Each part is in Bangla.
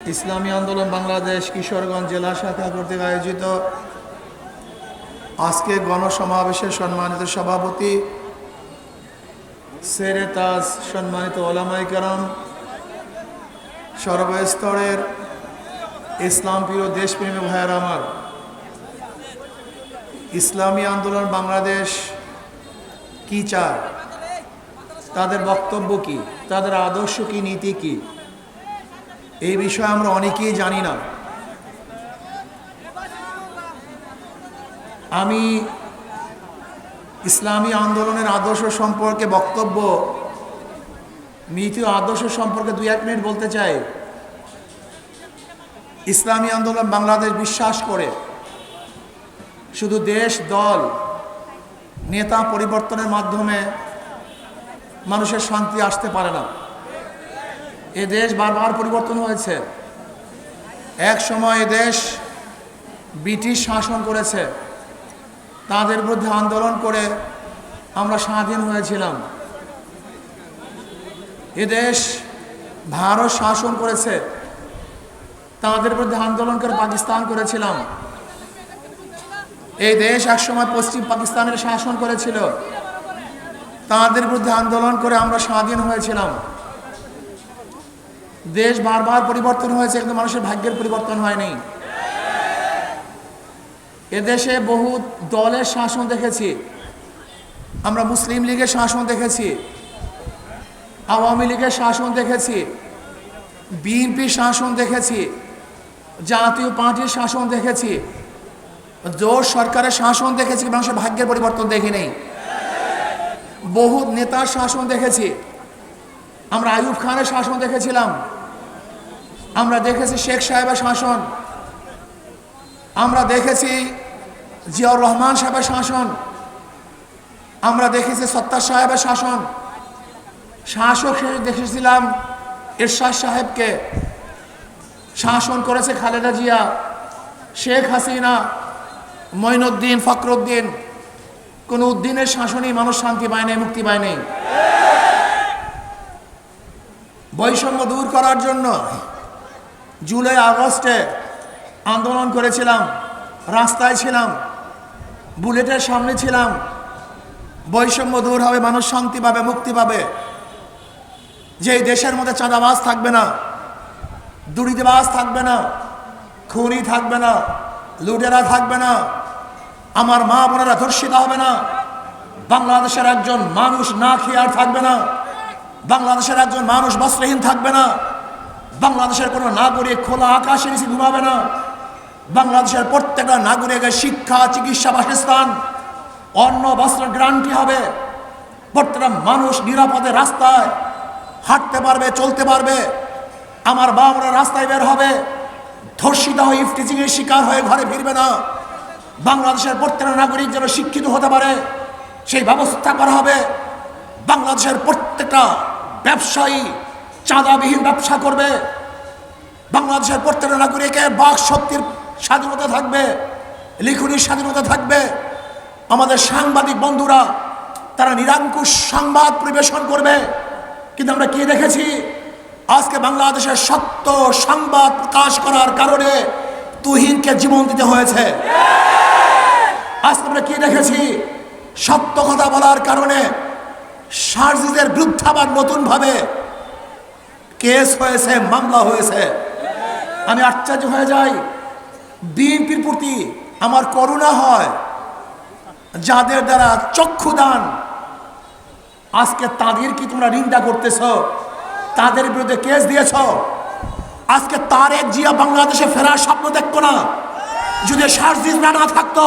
ইসলামী আন্দোলন বাংলাদেশ কিশোরগঞ্জ জেলা শাখা কর্তৃক আয়োজিত আজকে গণসমাবেশের সম্মানিত সভাপতি সেরে তাজ সম্মানিত ওলামাই কারাম, সর্বস্তরের ইসলাম প্রিয় দেশপ্রেমী ভাইয়ের আমার, ইসলামী আন্দোলন বাংলাদেশ কি চায়? তাদের বক্তব্য কি? তাদের আদর্শ কি, নীতি কি? এই বিষয়ে আমরা অনেকেই জানি না। আমি ইসলামী আন্দোলনের আদর্শ সম্পর্কে বক্তব্য নীতি আদর্শ সম্পর্কে দুই এক মিনিট বলতে চাই। ইসলামী আন্দোলন বাংলাদেশ বিশ্বাস করে। শুধু দেশ, দল, নেতা পরিবর্তনের মাধ্যমে মানুষের শান্তি আসতে পারে না। এ দেশ বারবার পরিবর্তন হয়েছে। এক সময় এ দেশ ব্রিটিশ শাসন করেছে। তাদের বিরুদ্ধে আন্দোলন করে আমরা স্বাধীন হয়েছিলাম। এ দেশ ভারত শাসন করেছে। তাদের বিরুদ্ধে আন্দোলন করে পাকিস্তান করেছিলাম। এই দেশ একসময় পশ্চিম পাকিস্তানের শাসন করেছিল। তাদের বিরুদ্ধে আন্দোলন করে আমরা স্বাধীন হয়েছিলাম। দেশ বারবার পরিবর্তন হয়েছে, কিন্তু মানুষের ভাগ্যের পরিবর্তন হয়নি। এদেশে বহু দলের শাসন দেখেছি। আমরা মুসলিম লীগের শাসন দেখেছি। আওয়ামী লীগের শাসন দেখেছি। বিএনপির শাসন দেখেছি। জাতীয় পার্টির শাসন দেখেছি। জোর সরকারের শাসন দেখেছি মানুষের ভাগ্যের পরিবর্তন দেখি নেই বহু নেতার শাসন দেখেছি। আমরা আইয়ুব খানের শাসন দেখেছিলাম। আমরা দেখেছি শেখ সাহেবের শাসন। আমরা দেখেছি জিয়াউর রহমান সাহেবের শাসন। আমরা দেখেছি সত্তার সাহেবের শাসন। শাসক হিসেবে দেখেছিলাম ইরশাদ সাহেবকে। শাসন করেছে খালেদা জিয়া, শেখ হাসিনা মঈনুদ্দিন ফখরুদ্দিন। কোন উদ্দিনের শাসনই মানুষ শান্তি পায় নাই, মুক্তি পায় নাই। বৈষম্য দূর করার জন্য জুলাই আগস্টে আন্দোলন করেছিলাম, রাস্তায় ছিলাম, বুলেটের সামনে ছিলাম, বৈষম্য দূর হবে, মানুষ শান্তি পাবে, মুক্তি পাবে। যে দেশের মধ্যে চাঁদাবাজ থাকবে না, দুর্নীতিবাজ থাকবে না, খুনি থাকবে না, লুটেরা থাকবে না, আমার মা বোনেরা ধর্ষিত হবে না, বাংলাদেশের একজন মানুষ না খেয়ে আর থাকবে না, বাংলাদেশের একজন মানুষ বস্ত্রহীন থাকবে না বাংলাদেশের কোনো নাগরিক খোলা আকাশের নিচে ঘুমাবে না। বাংলাদেশের প্রত্যেকটা নাগরিকের শিক্ষা, চিকিৎসা, বাসস্থান, অন্ন, বস্ত্র গ্রান্টি হবে। প্রত্যেকটা মানুষ নিরাপদে রাস্তায় হাঁটতে পারবে, চলতে পারবে। আমার বাবারা রাস্তায় বের হবে। ধর্ষিত হয়ে ইফটিচিংয়ের শিকার হয়ে ঘরে ফিরবে না। বাংলাদেশের প্রত্যেকটা নাগরিক যেন শিক্ষিত হতে পারে, সেই ব্যবস্থা করা হবে। বাংলাদেশের প্রত্যেকটা ব্যবসায়ী চাঁদাবিহীন ব্যবসা করবে। বাংলাদেশের প্রত্যেকটা নাগরিকের বাক শক্তির স্বাধীনতা থাকবে লিখনির স্বাধীনতা থাকবে। আমাদের সাংবাদিক বন্ধুরা, তারা নিরঙ্কুশ সংবাদ পরিবেশন করবে। কিন্তু আমরা কি দেখেছি? আজকে বাংলাদেশের সত্য সংবাদ প্রকাশ করার কারণে তুহিনকে জীবন দিতে হয়েছে। আজকে আমরা কি দেখেছি? সত্য কথা বলার কারণে সার্জিদের বিরুদ্ধে আবার নতুনভাবে কেস হয়েছে, মামলা হয়েছে। আমি আশ্চর্য হয়ে যাই। বিএনপির প্রতি আমার করুণা হয়, যাদের দ্বারা চক্ষু দান আজকে তাদের কি তোমরা নিন্দা করতেছ? তাদের বিরুদ্ধে কেস দিয়েছ? আজকে তার এক জিয়া বাংলাদেশে ফেরার স্বপ্ন দেখতো না? যদি সার্জিস না থাকতো?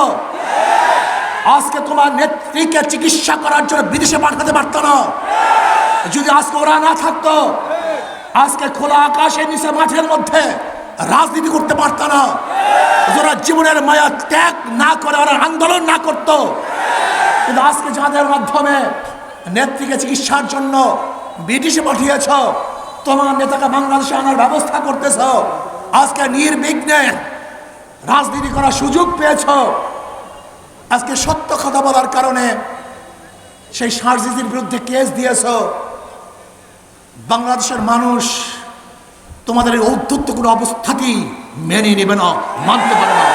আজকে তোমার নেত্রীকে চিকিৎসা করার জন্য বিদেশে পাঠাতে পারতো না? যদি আজকে ওরা না থাকতো? আজকে খোলা আকাশের নিচে মাঠের মধ্যে রাজনীতি করতে পারত না। যারা জীবনের মায়া ত্যাগ না করে, ওরা আন্দোলন না করত। কিন্তু আজকে যাদের মাধ্যমে নেত্রীকে চিকিৎসার জন্য ব্রিটিশে পাঠিয়েছ, তোমার নেতাকে বাংলাদেশে আনার ব্যবস্থা করতেছ, আজকে নির্বিঘ্নে রাজনীতি করার সুযোগ পেয়েছ। আজকে সত্য কথা বলার কারণে সেই সার্জিজির বিরুদ্ধে কেস দিয়েছ। বাংলাদেশের মানুষ তোমাদের এই ঔদ্ধত্য কোনো অবস্থাতেই মেনে নেবে না মানতে পারে না।